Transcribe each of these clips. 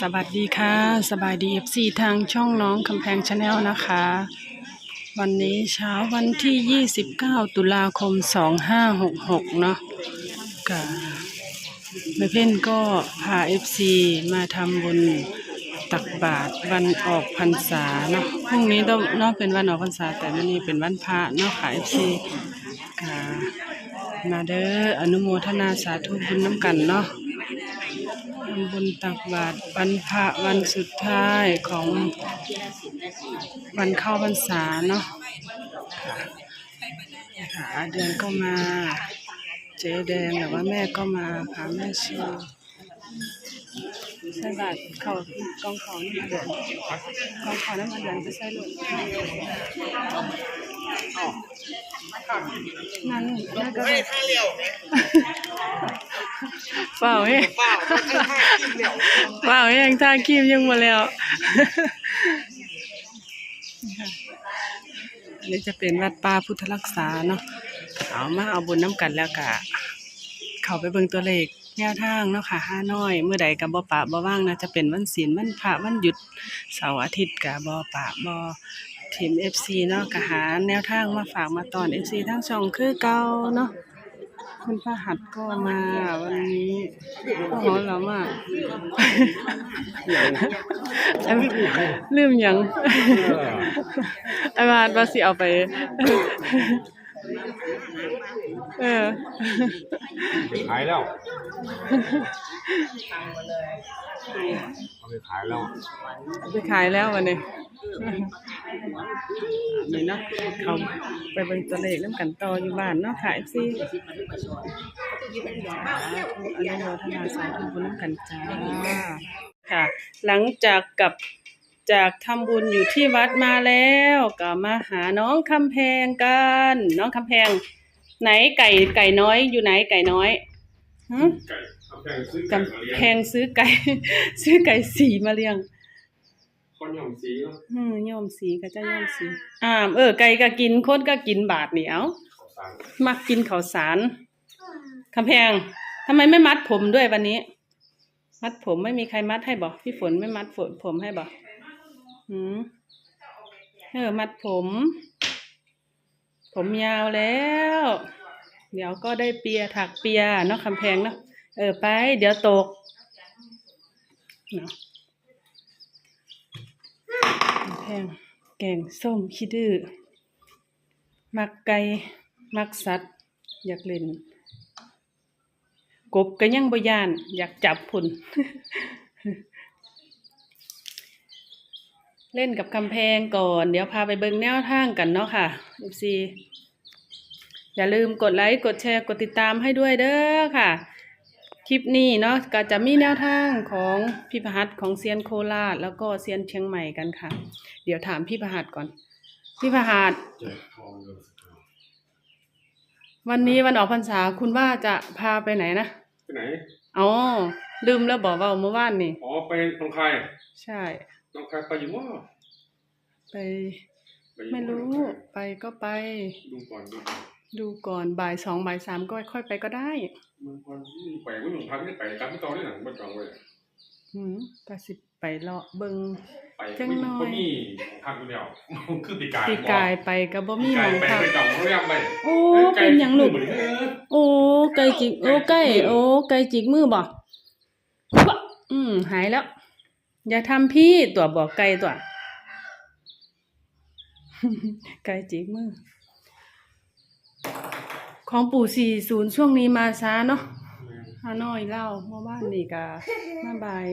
สวัสดีค่ะ สบายดีเอฟซีทางช่องน้องคำแพงชาแนลนะคะ วันนี้เช้าวันที่ 29 ตุลาคม 2566 เนาะกับแม่เพ่นก็พาเอฟซีมาทำบุญตักบาตรวันออกพรรษาเนาะพรุ่งนี้ต้องเนาะเป็นวันออกพรรษา แต่วันนี้เป็นวันพระเนาะค่ะเอฟซีค่ะมาเด้ออนุโมทนาสาธุบุญน้ำกันเนาะำบุญตักบาตรวันพระวันสุดท้ายของวันเข้าพรรษาเนาะค่ะค่ะอาเดือนก็มา เจ๊แดงหรือว่าแม่ก็มาพาแม่ชีใส่บาตรเขากองเขาน้ำมันเดือนกองเขาน้ำมันเดือนไปใส่หลุด นั่นนั่นก็ได้เปล่าเฮ้ว้าวยังทาครีมยังมาแล้วอันนี้จะเป็นวัดป่าพุทธรักษาเนาะเอามาเอาบุญน้ำกันแล้วกะเข้าไปเบิ่งตัวเลขแนวทางเนาะค่ะห้าน้อย เมื่อใดกับบ่ปะบ่ว่างนะจะเป็นวันศีลวันพระวันหยุดเสาร์อาทิตย์กับบ่ปะบ่ ทีม FC เนาะกะหาแนวทางมาฝากมาตอน FC ทั้งช่องคือเก่าเนาะคุณพระหัตถ์ก็มาวันนี้โอ้โหเรามากลืมหยังไอ้บาดว่าสิเอาไป เออขายแล้วเอาไปขายแล้วเอาไปขายแล้ววันนี้นี่เนาะเขาไปเบิ่งตัวเลขน้ำกันต่ออยู่บ้านเนาะค่ะ FC อนุโมทนาสาธุบุญน้ำกันจ้าค่ะ หลังจากกลับจากทำบุญอยู่ที่วัดมาแล้ว ก็มาหาน้องคำแพงกัน น้องคำแพง ไหนไก่ไก่น้อยอยู่ไหนไก่น้อยฮะไก่เอาแพงซื้อกำแพงซื้อไก่ ซื้อไก่สีมาเลี้ยงคนยอมสีเนาะอืมยอมสีก็จะยอมสีอ่าเออ ไก่ก็กินคนก็กินบาทเหนียวขอสั่งมักกินข้าวสารคำแพงทำไมไม่มัดผมด้วยวันนี้ มัดผมไม่มีใครมัดให้บอกพี่ฝนไม่มัดฝนผมให้บอกหืมเออมัดผม ผมยาวแล้ว เดี๋ยวก็ได้เปียถักเปียเนาะคำแพงเนาะเออไป เดี๋ยวตกเนาะคำแพงแกงส้มขี้ดื้อมักไก่มักสัตว์ อยากเล่น กบก็ยังบยาน อยากจับพุ่น เล่นกับกำแพงก่อน เดี๋ยวพาไปเบิ่งแนวทางกันเนาะค่ะ FC อย่าลืมกดไลค์กดแชร์กดติดตามให้ด้วยเด้อค่ะ คลิปนี้เนาะก็จะมีแนวทางของพี่พหัสของเซียนโคราชแล้วก็เซียนเชียงใหม่กันค่ะ เดี๋ยวถามพี่พหัสก่อน พี่พหัสแจกทองเลยวันนี้วันออกพรรษาคุณว่าจะพาไปไหนนะไปไหนอ๋อลืมแล้วบอกว่าเมื่อวานนี่อ๋อไปหนองคายใช่ห น้องคายไปอยู่มั้งไปปอยู่ไม่รู้หนองคายไปก็ไป ดูก่อนดูก่อนดูก่อนบ่ายสองบ่ายสามก็ค่อยไปก็ได้มึงก่อนมึงไปมึงหนุ่มพักไม่ได้ไปกลับไม่ต่อได้หนังมันจังเว้ยอืมก็สิไปเลาะเบิงไปจังน้อยก็มีพักคนเดียวมันคือปีกายปีกายไปก็บ่มีหปีมกาอยงไปพักไปจังเขาเรียกไปโอ้เป็นหยังลูกเหมือนเออโอ้ไก่จิกโอ้ไก่โอ้ไก่จิกมือบ่อืมหายแล้ว อย่าทำพี่ตัวบอกไก่ตัว ไก่จิกมือ ของปู่สี่ศูนย์ช่วงนี้มาช้าเนาะฮานอยเล่าเมื่อวานนี่กามาบาย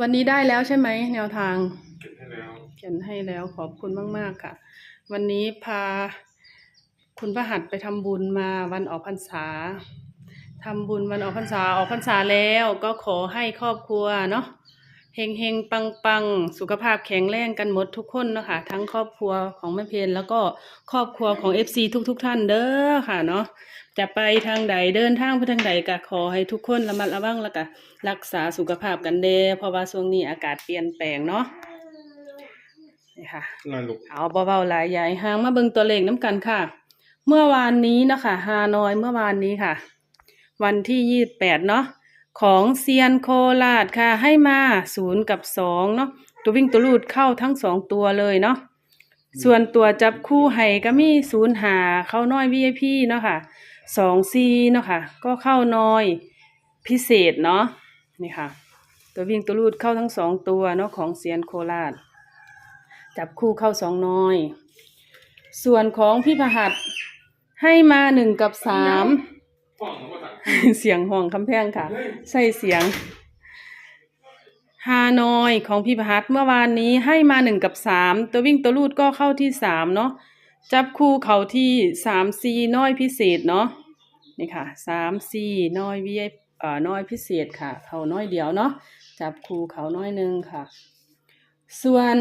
วันนี้ได้แล้วใช่ไหม แนวทางเก็บให้แล้วเขียนให้แล้วขอบคุณมาก ๆ ค่ะ วันนี้พาคุณพระหัตถ์ไปทำบุญมาวันออกพรรษา ทำบุญวันออกพรรษาออกพรรษาแล้วก็ขอให้ครอบครัวเนาะเฮงเฮงปังปังๆสุขภาพแข็งแรงกันหมดทุกคนเนาะค่ะ ทั้งครอบครัวของแม่เพนแล้วก็ครอบครัวของ FC ทุกๆท่านเด้อค่ะเนาะจะไปทางใดเดินทางไปทางใดก็ขอให้ทุกคนระมัดระวังแล้วก็รักษาสุขภาพกันเด้อเพราะว่าช่วงนี้อากาศเปลี่ยนแปลงเนาะนี่ค่ะงานลูกเอาเบาๆหลายใหญ่หางมาเบิ่งตัวเลขน้ำกันค่ะ เมื่อวานนี้นะคะฮานอยเมื่อวานนี้ค่ะ วันที่ยี่สิบแปดเนาะของเซียนโคราชค่ะ ให้มาศูนย์กับสองเนาะตัววิ่งตัวลูดเข้าทั้งสองตัวเลยเนาะส่วนตัวจับคู่ให้ก็มีศูนย์หาเข้าน้อย VIP เนาะค่ะสองซีเนาะค่ะ ก็เข้าน้อยพิเศษเนาะนี่ค่ะ ตัววิ่งตัวลูดเข้าทั้งสองตัวเนาะของเซียนโคราชจับคู่เข้าสองน้อย ส่วนของพี่พหัสให้มาหนึ่งกับสาม เขาว่าสั่งเสียงห่วงคำแพงค่ะใช่เสียงฮานอยของพี่พหัสเมื่อวานนี้ให้มาหนึ่งกับสามตัววิ่งตัวลูดก็เข้าที่สามเนาะจับคู่เขาที่สามซีน้อยพิเศษเนาะนี่ค่ะสามซีน้อยวีเอ่อน้อยพิเศษค่ะ เขาน้อยเดียวเนาะจับคู่เขาน้อยหนึ่งค่ะ ส่วน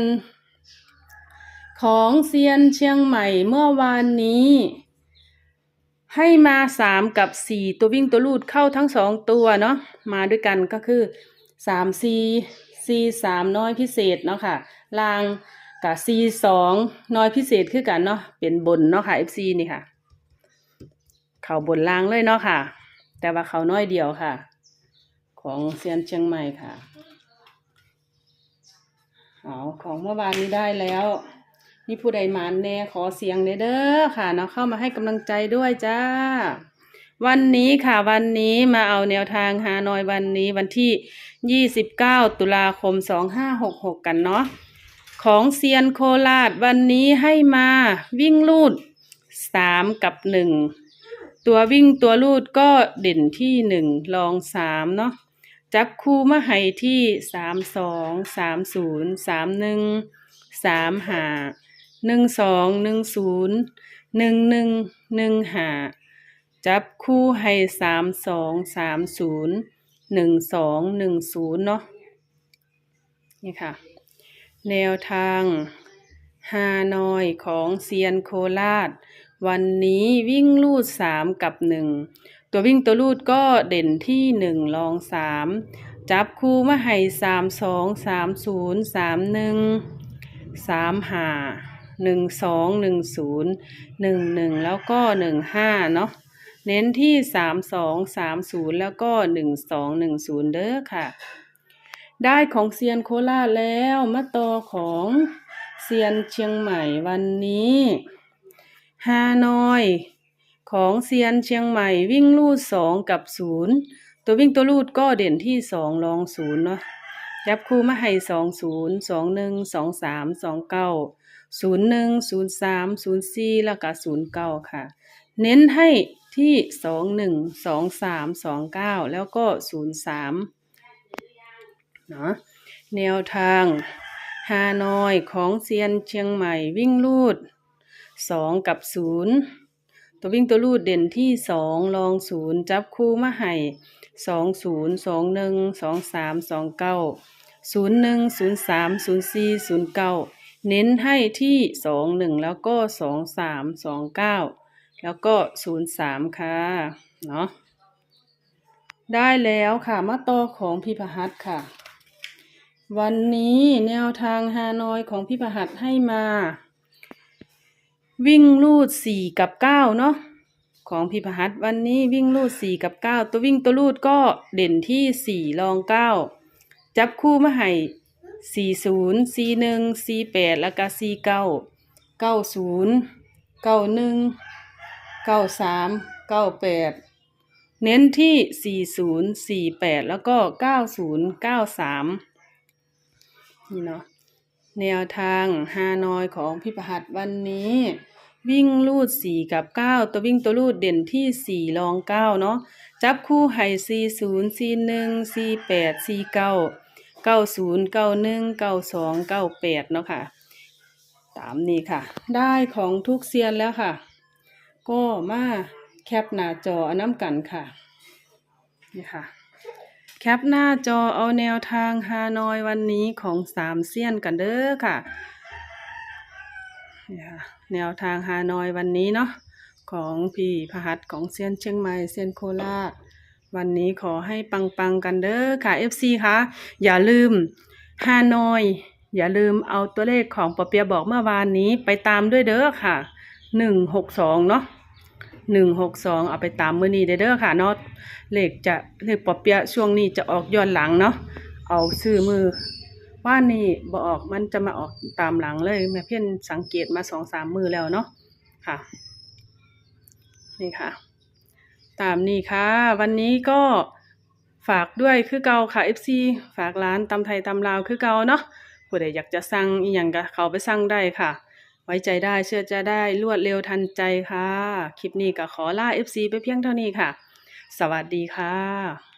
ของเซียนเชียงใหม่เมื่อวานนี้ ให้มาสามกับสี่ตัววิ่งตัวลูดเข้าทั้งสองตัวเนาะมาด้วยกันก็คือสามซีซีสามน้อยพิเศษเนาะค่ะลางกับซีสองน้อยพิเศษคือกันเนาะเป็นบนเนาะค่ะ FC นี่ค่ะ เข่าบนลางเลยเนาะค่ะ แต่ว่าเขาน้อยเดียวค่ะ ของเซียนเชียงใหม่ค่ะเอาของเมื่อวานนี้ได้แล้ว นี่ผู้ใดหมานแน่ขอเสียงเด้อเด้อค่ะเนาะเข้ามาให้กำลังใจด้วยจ้า วันนี้ค่ะวันนี้มาเอาแนวทางฮานอยวันนี้วันที่ 29 ตุลาคม 2566 กันเนาะของเซียนโคราชวันนี้ให้มาวิ่งลูด 3 กับ 1 ตัววิ่งตัวลูดก็เด่นที่ 1 ลอง 3 เนาะจับคู่มาให้ที่ 32 30 31 3หา หนึ่งสองหนึ่งศูนย์หนึ่งหนึ่งหนึ่งหาจับคู่ให้สามสองสามศูนย์หนึ่งสองหนึ่งศูนย์เนาะนี่ค่ะ แนวทางฮานอยของเซียนโคราช วันนี้วิ่งลูดสามกับหนึ่งตัววิ่งตัวลูดก็เด่นที่หนึ่งลองสามจับคู่มาให้สามสองสามศูนย์สามหนึ่งสามหา หนึ่งสองหนึ่งศูนย์หนึ่งหนึ่งแล้วก็หนึ่งห้าเนาะเน้นที่สามสองสามศูนย์แล้วก็หนึ่งสองหนึ่งศูนย์เด้อค่ะ ได้ของเซียนโคราชแล้วมาต่อของเซียนเชียงใหม่วันนี้ฮานอยของเซียนเชียงใหม่วิ่งลูดสองกับศูนย์ตัววิ่งตัวลูดก็เด่นที่สองรองศูนย์เนาะยับคู่มาให้สองศูนย์สองหนึ่งสองสามสองเก้า ศูนย์หนึ่งศูนย์สามศูนย์สี่แล้วก็ศูนย์เก้าค่ะ เน้นให้ที่สองหนึ่งสองสามสองเก้าแล้วก็ศูนย์สามเนาะแนวทางฮานอยของเซียนเชียงใหม่วิ่งลูดสองกับศูนย์ตัววิ่งตัวลูดเด่นที่สองลองศูนย์จับคู่มาให้สองศูนย์สองหนึ่งสองสามสองเก้าศูนย์หนึ่งศูนย์สามศูนย์สี่ศูนย์เก้า เน้นให้ที่สองหนึ่งแล้วก็สองสามสองเก้าแล้วก็ศูนย์สามค่ะ เนาะได้แล้วค่ะ มาต่อของพิพหัสค่ะ วันนี้แนวทางฮานอยของพี่ประหัสให้มา วิ่งลูดสี่กับเก้าเนาะของพี่ประหัสวันนี้วิ่งลูดสี่กับเก้าตัววิ่งตัวลูดก็เด่นที่สี่รองเก้าจับคู่มาให้ สี่ศูนย์สี่หนึ่งสี่แปดแล้วก็สี่เก้าเก้าศูนย์เก้าหนึ่งเก้าสามเก้าแปดเน้นที่สี่ศูนย์สี่แปดแล้วก็เก้าศูนย์เก้าสามนี่เนาะแนวทางฮานอยของพี่ประหัสวันนี้ วิ่งลูดสี่กับเก้าตัววิ่งตัวลูดเด่นที่สี่รองเก้าเนาะจับคู่ไห้สี่ศูนย์สี่หนึ่งสี่แปดสี่เก้า เก้าศูนย์เก้าหนึ่งเก้าสองเก้าแปดเนาะค่ะ ตามนี้ค่ะ ได้ของทุกเซียนแล้วค่ะ ก็มาแคปหน้าจออน้ำกันค่ะ นี่ค่ะ แคปหน้าจอเอาแนวทางฮานอยวันนี้ของสามเซียนกันเด้อค่ะนี่ค่ะ แนวทางฮานอยวันนี้เนาะของพี่พหัสของเซียนเชียงใหม่เซียนโคราช วันนี้ขอให้ปังๆกันเด้อค่ะ FC ค่ะอย่าลืมฮานอยอย่าลืมเอาตัวเลขของปอเปียบอกเมื่อวานนี้ไปตามด้วยเด้อค่ะหนึ่งหกสองเนาะหนึ่งหกสองเอาไปตามมือนี้เด้อเด้อค่ะเนาะเลขจะเลขปอเปียช่วงนี้จะออกย้อนหลังเนาะเอาซื้อมือว่านี่บออกมันจะมาออกตามหลังเลยแม่เพี้ยนสังเกตมาสองสามมือแล้วเนาะค่ะ นี่ค่ะ ตามนี้ค่ะ วันนี้ก็ฝากด้วยคือเก่าค่ะ FC ฝากร้านตำไทยตำลาวคือเก่าเนาะผู้ใดอยากจะสั่งอีหยังก็เขาไปสั่งได้ค่ะ ไว้ใจได้เชื่อใจได้รวดเร็วทันใจค่ะ คลิปนี้ก็ขอลา FC ไปเพียงเท่านี้ค่ะ สวัสดีค่ะ